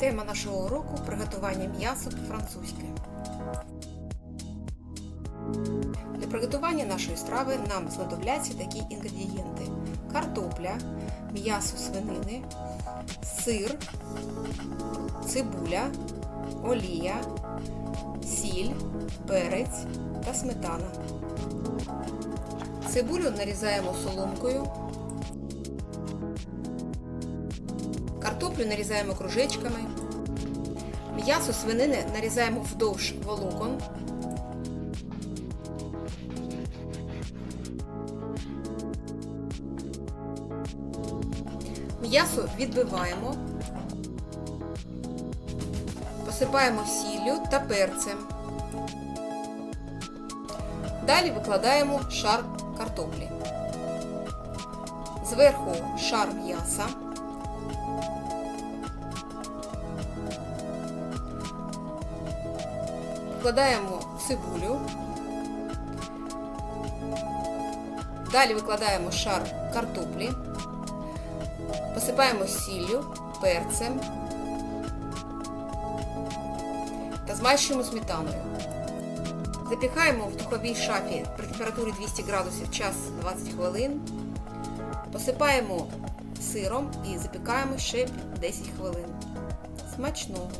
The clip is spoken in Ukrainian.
Тема нашого уроку приготування м'яса по-французьки. Для приготування нашої страви нам знадобляться такі інгредієнти: картопля, м'ясо свинини, сир, цибуля, олія, сіль, перець та сметана. Цибулю нарізаємо соломкою. Картоплю нарізаємо кружечками. М'ясо свинини нарізаємо вдовж волокон. М'ясо відбиваємо, посипаємо сіллю та перцем. Далі викладаємо шар картоплі. Зверху шар м'яса. Викладаємо цибулю. Далі викладаємо шар картоплі. Посипаємо сіллю, перцем та змащуємо сметаною. Запікаємо в духовій шафі при температурі 200 градусів час 20 хвилин. Посипаємо сиром і запікаємо ще 10 хвилин. Смачного!